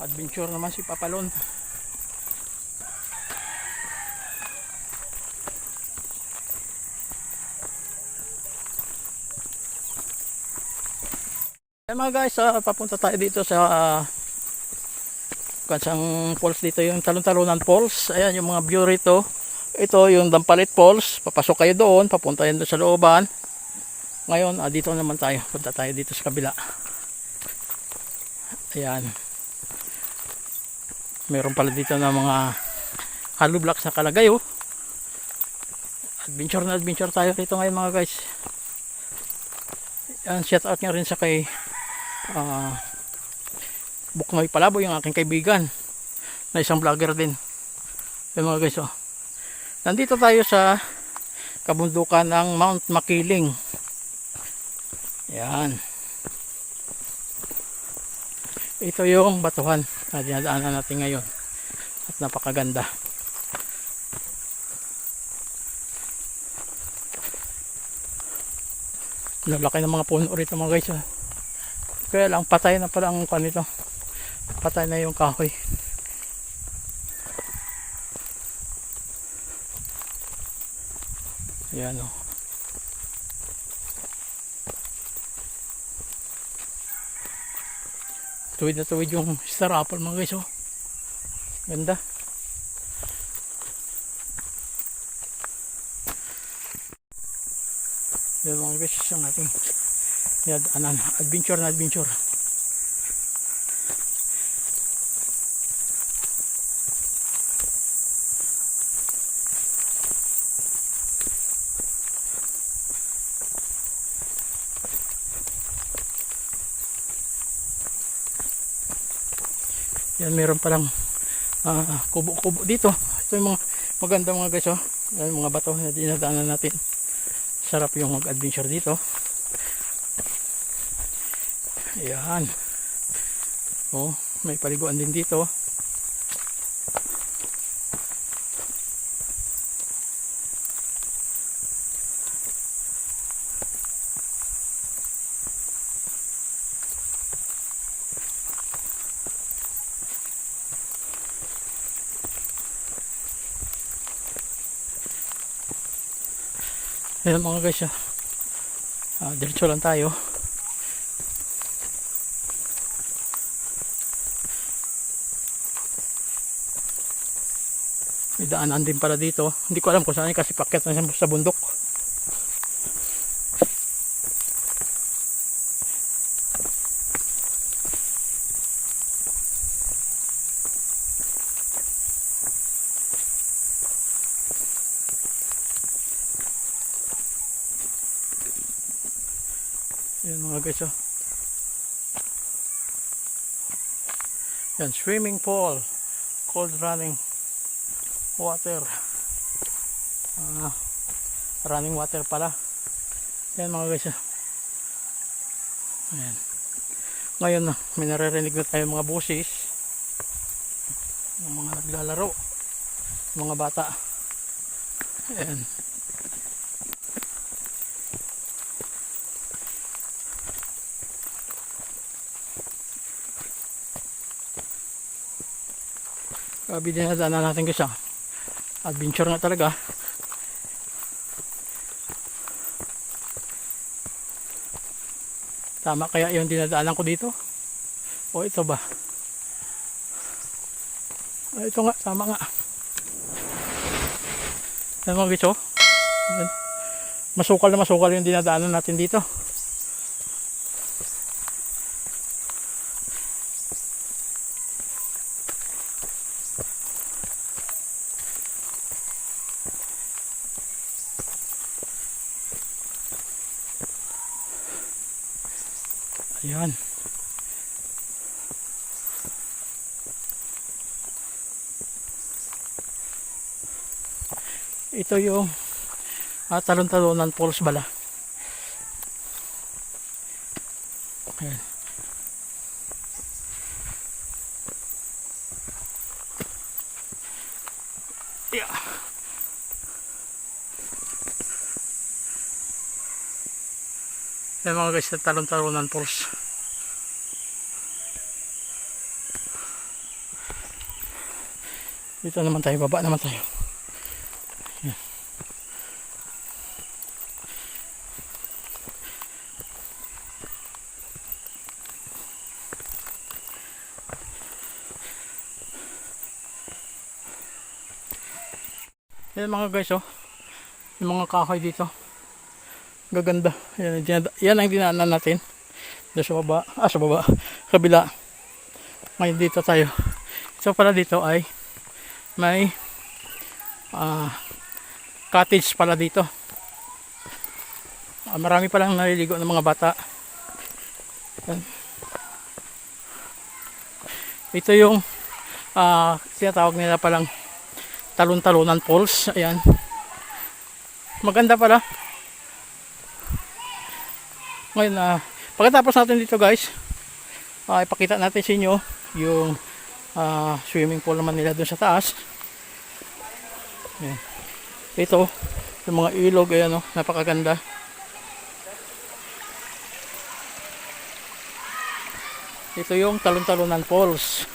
Adventure naman si Papalon. Ayan mga guys, ah, papunta tayo dito sa uh, kansang falls dito yung talon-talonan falls. Ayan yung mga view rito. Ito yung Dampalit Falls. Papasok kayo doon, papunta yun doon sa looban. Ngayon, ah, dito naman tayo. Punta tayo dito sa kabila. Ayan. Meron pala dito na mga hollow blocks na kalagay oh. Adventure na adventure tayo rito ngayon mga guys. Yan, shout out nga rin sa kay uh, Buknoy Palabo yung aking kaibigan na isang vlogger din. Yan mga guys oh. Nandito tayo sa kabundukan ng Mount Makiling. Yan. Ito yung batuhan na dinadaanan natin ngayon. At napakaganda. Lalaki ng mga puno rito mga guys. ah. Kaya lang patay na pala ang panito. Patay na yung kahoy. Ayan o. Tuwid na tuwid yung star apple mga guys oh. Ganda. Yan mga guys yung ating yan, adventure na adventure. Yan meron palang ah, kubo-kubo dito. Ito yung mga maganda mga guys oh. Yan, mga bato na dinadaanan natin. Sarap yung mag-adventure dito. Ayan. Oh, may paliguan din dito. Ayan mga guys, ah. Ah, diretso lang tayo. May daanan din pala dito. Hindi ko alam kung saan kasi pakyat na siya sa bundok. Yan mga guys oh. Yan, swimming pool. Cold running water. Ah, running water pala. Yan mga guys. ah. Ayan. Ngayon na, may naririnig na tayo mga busis. Ng mga naglalaro. Mga bata. Ayan. Grabe din na daanan natin guys ah. Adventure nga talaga. Tama kaya yung dinadaanan ko dito? O ito ba? Ah, ito nga, tama nga. Yan mga guys oh. Yan. Masukal na masukal yung dinadaanan natin dito. Ayan. Ito yung ah, talon-talonan falls bala. Ayan. Yeah. Yan mga guys, talon-talonan falls. Dito naman tayo, baba naman tayo. Yan mga guys oh. Yung mga kahoy dito. Gaganda. Yan, yan ang dinaanan natin. Doon sa baba. Ah, sa baba. Kabila. Ngayon dito tayo. So pala dito ay may ah, cottage pala dito. Ah, marami palang naliligo ng mga bata. Yan. Ito yung ah, tinatawag nila palang talon-talonan falls. Ayan. Maganda pala. Ngayon na pagkatapos natin dito guys, ah, ipakita natin sa inyo yung ah, swimming pool naman nila doon sa taas. Ayan. Ito, yung mga ilog, ayan o, napakaganda. Ito yung Talon-Talonan Falls.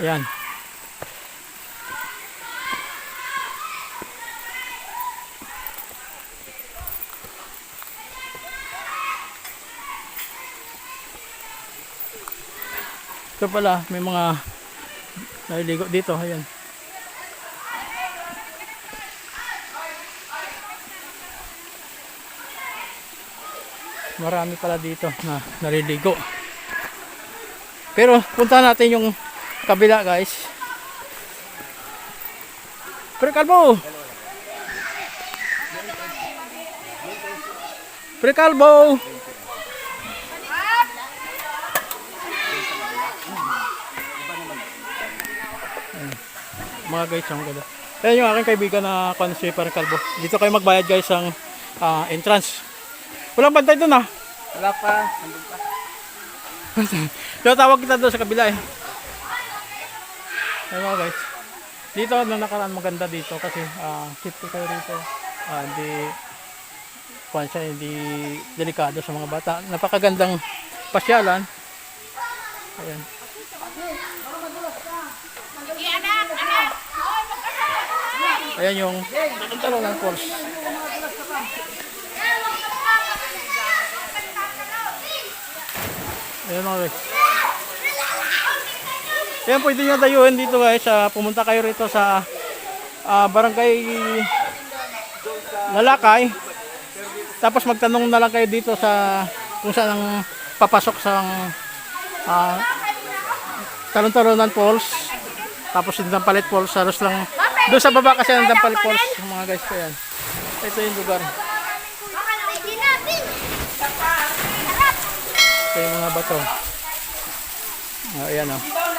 Ayan. Ito pala, may mga naliligo dito. Ayan. Marami pala dito na naliligo. Pero punta natin yung kabila guys. Pre Kalbo! Pre Kalbo! Ayan. Mga guys, ang ganda. Ayan yung aking kaibigan na Pre Kalbo. Dito kayo magbayad guys ang ah, entrance. Walang bantay doon ah. Wala pa. Nandun pa. Kaya tawag kita doon sa kabila eh. Ayun mga guys. Dito na nakaraan maganda dito kasi ah safety kayo rito. Ah, hindi kuwan siya, hindi delikado sa mga bata. Napakagandang pasyalan. Ayan. Ayan yung Talongan Falls. Ayan mga guys. Ayan pwede nyo dayuhin dito guys. ah, pumunta kayo rito sa ah, barangay Lalakay. Tapos magtanong na lang kayo dito sa kung saan ang papasok sa uh, Talon-Talonan Falls. Tapos yung Dampalit Falls. Halos lang doon sa baba kasi ang Dampalit Falls. Mga guys ko yan. Ito yung lugar. Ito yung mga bato. Oh, ayan oh.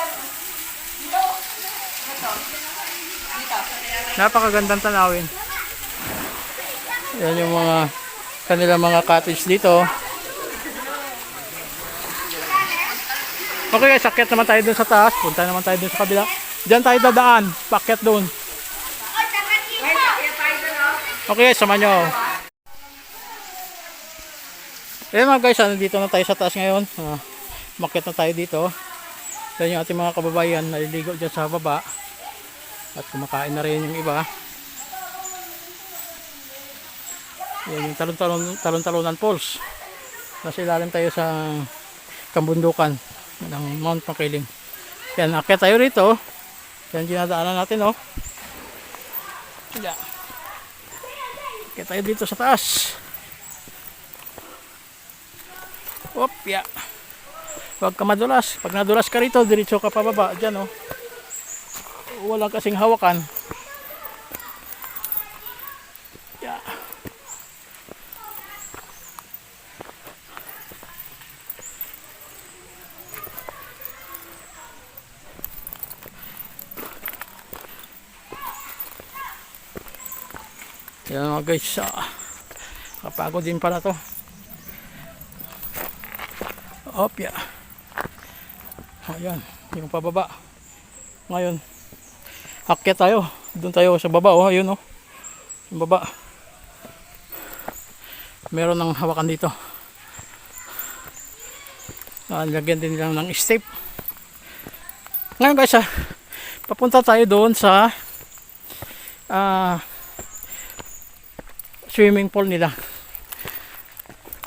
Napakagandang tanawin. Yan yung mga kanilang mga cottage dito. Okay guys, akyat naman tayo dun sa taas. Punta naman tayo dun sa kabila. Diyan tayo dadaan. Pakyat dun. Okay guys, sama nyo. Ayan mga guys, ah, nandito na tayo sa taas ngayon. Makyat na tayo dito. Yan yung ating mga kababayan naliligo dyan sa baba. At kumakain na rin yung iba. Yan yung talon-talon, talon-talonan falls. Nasa ilalim tayo sa kambundukan ng Mount Makiling. Yan, akyat tayo rito. Yan dinadaanan natin, oh. Yan. Akyat tayo dito sa taas. Op, ya. Huwag ka madulas. Pag nadulas ka rito, diretso ka pababa. Diyan, oh. Walang kasing hawakan. Ya. Yan mga guys, ah, kapagod din pala to. Opya. Ayan, yung pababa. Ngayon, akyat tayo. Doon tayo sa baba, oh, ayun oh. Yung baba. Meron ng hawakan dito. Ah, lagyan din nila ng step. Ngayon guys, ah, papunta tayo doon sa ah, swimming pool nila.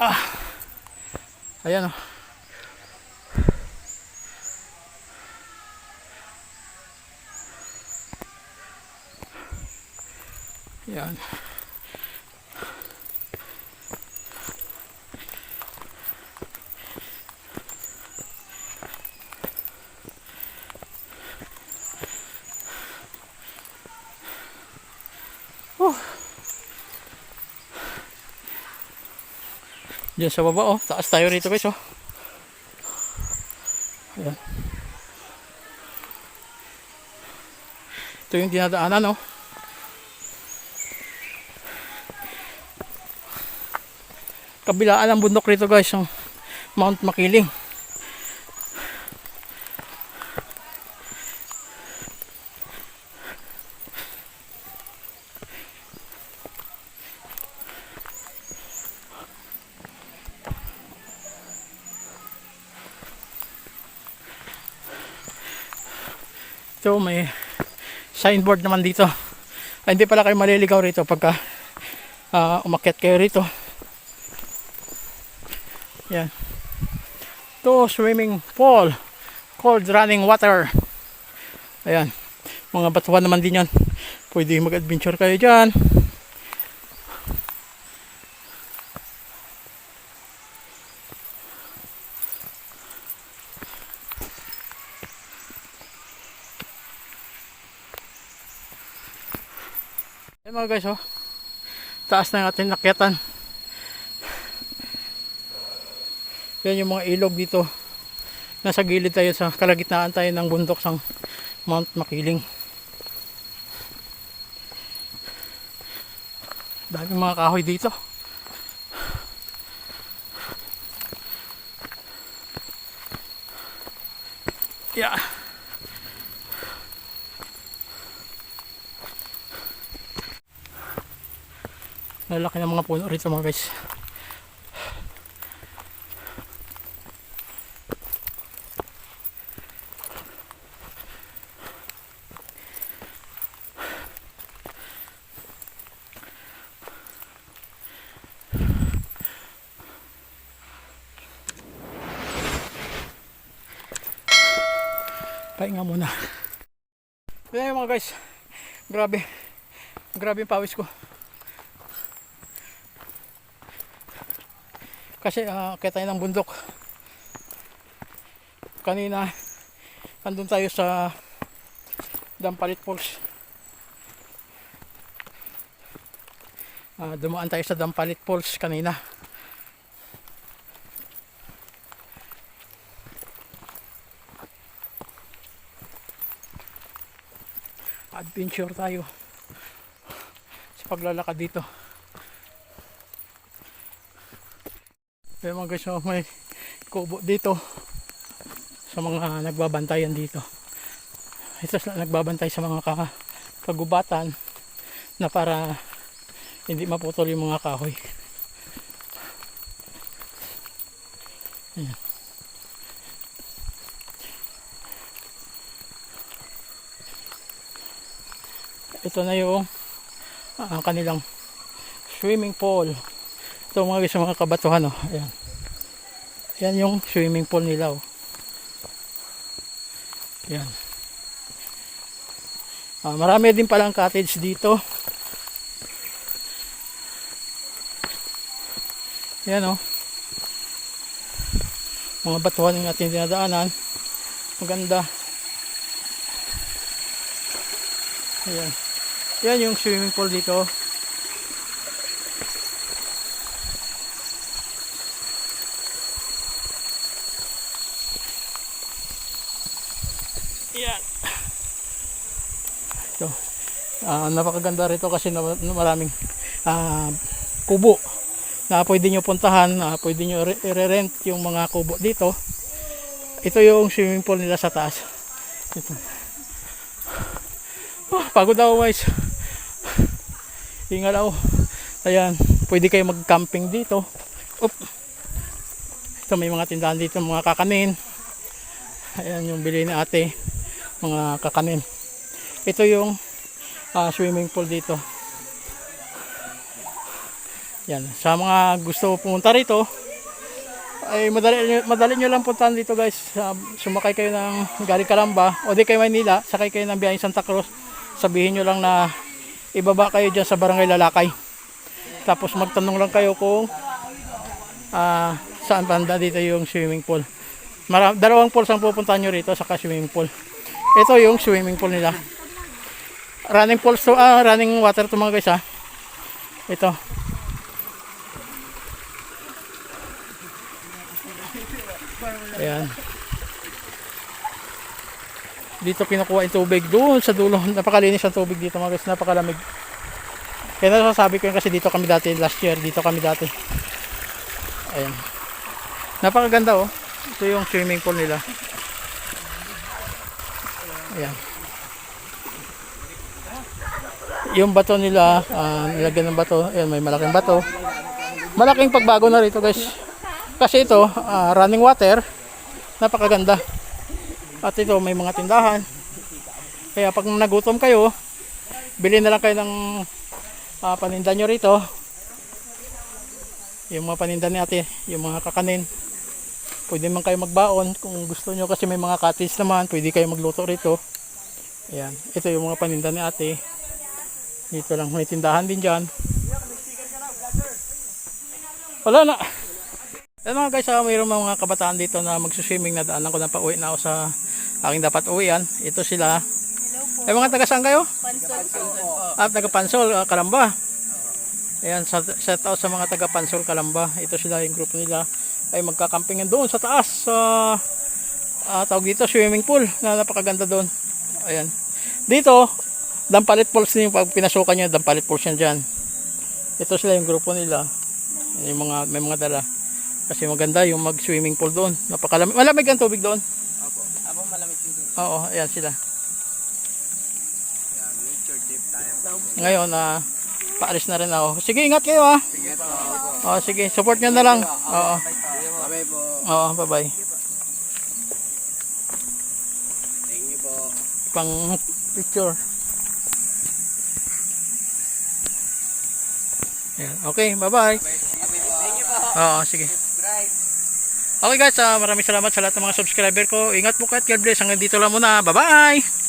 Ah, ayan oh. Yan. Diyan sa baba oh. Taas tayo rito guys oh. Ayan. Ito yung dinadaanan oh. Kabilaan ng bundok rito guys yung Mount Makiling. Ito may signboard naman dito. Ay, hindi pala kayo maliligaw rito pagka ah, umakyat kayo rito. Yan. Ito swimming pool. Cold running water. Ayan. Mga batuhan naman din yan. Pwede mag-adventure kayo dyan. Ayan mga guys oh. Taas na yung ating nakyatan. Yan yung mga ilog dito. Nasa gilid tayo sa kalagitnaan tayo ng bundok sa Mount Makiling. Daming mga kahoy dito. Yeah. Lalaki ng mga puno rito mga guys. Pahinga muna. Kaya mga guys, grabe. Grabe yung pawis ko. Kasi uh, kaya tayo ng bundok. Kanina, andun tayo sa Dampalit Falls. Ah, dumaan tayo sa Dampalit Falls kanina. Adventure tayo sa paglalakad dito. Kaya mga guys oh, may kubo dito sa mga nagbabantayan dito. Ito sila nagbabantay sa mga ka kagubatan na para hindi maputol yung mga kahoy. Ayan. Ito na yung ah, kanilang swimming pool. Ito mga guys mga kabatuhan oh. ayan. Yan yung swimming pool nila oh. yan ah, marami din palang cottage dito. Yan oh. Mga batuhan yung ating dinadaanan. Maganda. Ayan yan yung swimming pool dito. Yan. Ito. Ah, napakaganda rito kasi na, na maraming ah, kubo na pwede nyo puntahan, ah, pwede nyo re- i-rent yung mga kubo dito. Ito yung swimming pool nila sa taas. Ito. Oh, pagod ako guys. Hingal ako. Ayan, pwede kayo mag-camping dito. Oop. Ito may mga tindahan dito, mga kakanin. Ayan yung bili ni ate. mga kakanin. Ito yung ah, swimming pool dito. Yan. Sa mga gusto pumunta rito, ay madali, madali nyo lang puntahan dito guys. Ah, sumakay kayo ng galing Kalamba o di kayo Maynila, sakay kayo ng biyaheng Santa Cruz. Sabihin nyo lang na ibaba kayo dyan sa barangay Lalakay. Tapos magtanong lang kayo kung ah, saan banda dito yung swimming pool. Mara- dalawang pools ang pupuntahan nyo rito saka swimming pool. Ito yung swimming pool nila. Running pools to, ah, running water to mga guys ha. Ito. Ayan. Dito kinukuha yung tubig doon sa dulo. Napakalinis ang tubig dito mga guys. Napakalamig. Kaya nasasabi ko yun kasi dito kami dati last year. Dito kami dati. Ayan. Napakaganda oh. Ito yung swimming pool nila. Ayan. Yung bato nila, ah, nilagyan ng bato. Ayan, may malaking bato. Malaking pagbago na rito guys. Kasi ito, ah, running water, napakaganda. At ito, may mga tindahan. Kaya pag nagutom kayo, bili na lang kayo ng ah, paninda nyo rito. Yung mga paninda ni ate, yung mga kakanin. Pwede man kayo magbaon kung gusto nyo kasi may mga cottage naman, pwede kayo magluto rito. Ayan, ito yung mga paninda ni ate. Dito lang, may tindahan din dyan. Wala na. Yan mga guys, ah, mayroon mga kabataan dito na magsuswimming na daanan ko na pauwi na ako sa aking dapat uwian. Ito sila. Ay mga taga saan kayo? Ah, taga Pansol, ah, Kalamba. Ayan, shout out sa mga taga Pansol, Kalamba. Ito sila yung grupo nila. Ay magkakampingan doon sa taas. Sa ah, tawag dito, swimming pool na napakaganda doon. Ayan. Dito, Dampalit Falls din yung pag pinasukan nyo, Dampalit Falls yan dyan. Ito sila yung grupo nila. Yung mga, may mga dala. Kasi maganda yung mag-swimming pool doon. Napakalamig. Malamig ang tubig doon. Apo. Abo malamig yung doon. Oo, ayan sila. Yan, nature deep tayo. Ngayon, ah, paalis na rin ako. Sige, ingat kayo ah. Sige po. Oo, sige, support nyo na lang. Oo, Bye po. oo, bye-bye. Thank you po. Pang picture. Ayan, okay, bye-bye. Thank you po. Oo, sige. Okay guys, ah, maraming salamat sa lahat ng mga subscriber ko. Ingat po kayo God bless. Hanggang dito lang muna. Bye-bye!